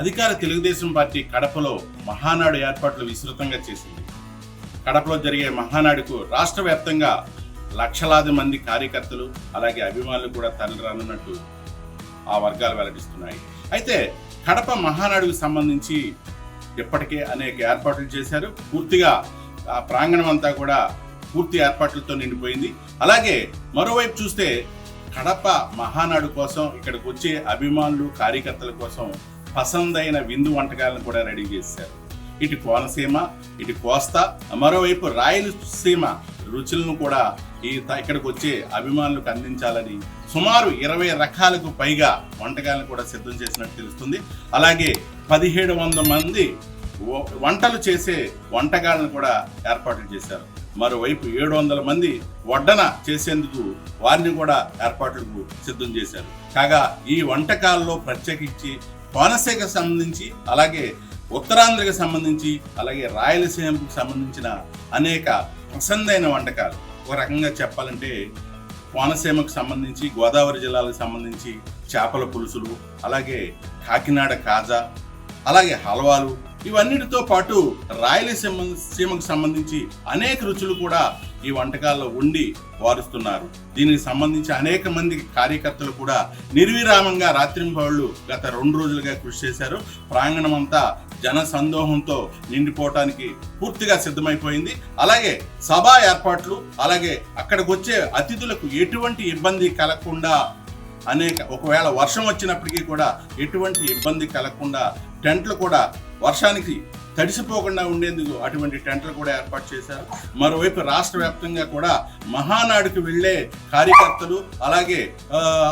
అధికార తెలుగుదేశం పార్టీ కడపలో మహానాడు ఏర్పాట్లు విస్తృతంగా చేసింది. కడపలో జరిగే మహానాడుకు రాష్ట్ర వ్యాప్తంగా లక్షలాది మంది కార్యకర్తలు అలాగే అభిమానులు కూడా తరలిరానున్నట్టు ఆ వర్గాలు వెల్లడిస్తున్నాయి. అయితే కడప మహానాడుకు సంబంధించి ఇప్పటికే అనేక ఏర్పాట్లు చేశారు. పూర్తిగా ఆ ప్రాంగణం అంతా కూడా పూర్తి ఏర్పాట్లతో నిండిపోయింది. అలాగే మరోవైపు చూస్తే కడప మహానాడు కోసం ఇక్కడికి వచ్చే అభిమానులు కార్యకర్తల కోసం పసందైన విందు వంటకాలను కూడా రెడీ చేశారు. ఇటు కోనసీమ ఇటు కోస్తా మరోవైపు రాయలసీమ రుచులను కూడా ఈ త- ఇక్కడికి వచ్చే అభిమానులకు అందించాలని సుమారు ఇరవై రకాలకు పైగా వంటకాలను కూడా సిద్ధం చేసినట్టు తెలుస్తుంది. అలాగే పదిహేడు వందల మంది వంటలు చేసే వంటకాలను కూడా ఏర్పాట్లు చేశారు. మరోవైపు ఏడు వందల మంది వడ్డన చేసేందుకు వారిని కూడా ఏర్పాట్లకు సిద్ధం చేశారు. కాగా ఈ వంటకాల్లో ప్రత్యేకించి కోనసీమకు సంబంధించి అలాగే ఉత్తరాంధ్రకి సంబంధించి అలాగే రాయలసీమకు సంబంధించిన అనేక పసందైన వంటకాలు. ఒక రకంగా చెప్పాలంటే కోనసీమకు సంబంధించి గోదావరి జిల్లాలకు సంబంధించి చేపల పులుసులు అలాగే కాకినాడ కాజా అలాగే హల్వాలు ఇవన్నిటితో పాటు రాయలసీమ సీమకు సంబంధించి అనేక రుచులు కూడా ఈ వంటకాల్లో ఉండి వారుస్తున్నారు. దీనికి సంబంధించి అనేక మంది కార్యకర్తలు కూడా నిర్విరామంగా రాత్రింబవళ్ళు గత రెండు రోజులుగా కృషి చేశారు. ప్రాంగణం అంతా జన సందోహంతో నిండిపోవటానికి పూర్తిగా సిద్ధమైపోయింది. అలాగే సభా ఏర్పాట్లు అలాగే అక్కడికి వచ్చే అతిథులకు ఎటువంటి ఇబ్బంది కలగకుండా అనేక ఒకవేళ వర్షం వచ్చినప్పటికీ కూడా ఎటువంటి ఇబ్బంది కలగకుండా టెంట్లు కూడా వర్షానికి తడిసిపోకుండా ఉండేందుకు అటువంటి టెంట్లు కూడా ఏర్పాటు చేశారు. మరోవైపు రాష్ట్ర వ్యాప్తంగా కూడా మహానాడుకు వెళ్ళే కార్యకర్తలు అలాగే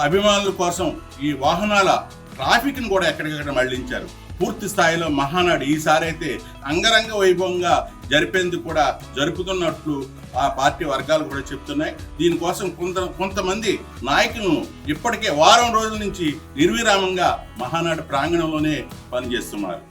అభిమానుల కోసం ఈ వాహనాల ట్రాఫిక్ను కూడా ఎక్కడికక్కడ మళ్ళించారు. పూర్తి స్థాయిలో మహానాడు ఈసారి అయితే అంగరంగ వైభవంగా జరిపేందుకు కూడా జరుపుతున్నట్లు ఆ పార్టీ వర్గాలు కూడా చెప్తున్నాయి. దీనికోసం కొంత కొంతమంది నాయకులను ఇప్పటికే వారం రోజుల నుంచి నిర్విరామంగా మహానాడు ప్రాంగణంలోనే పనిచేస్తున్నారు.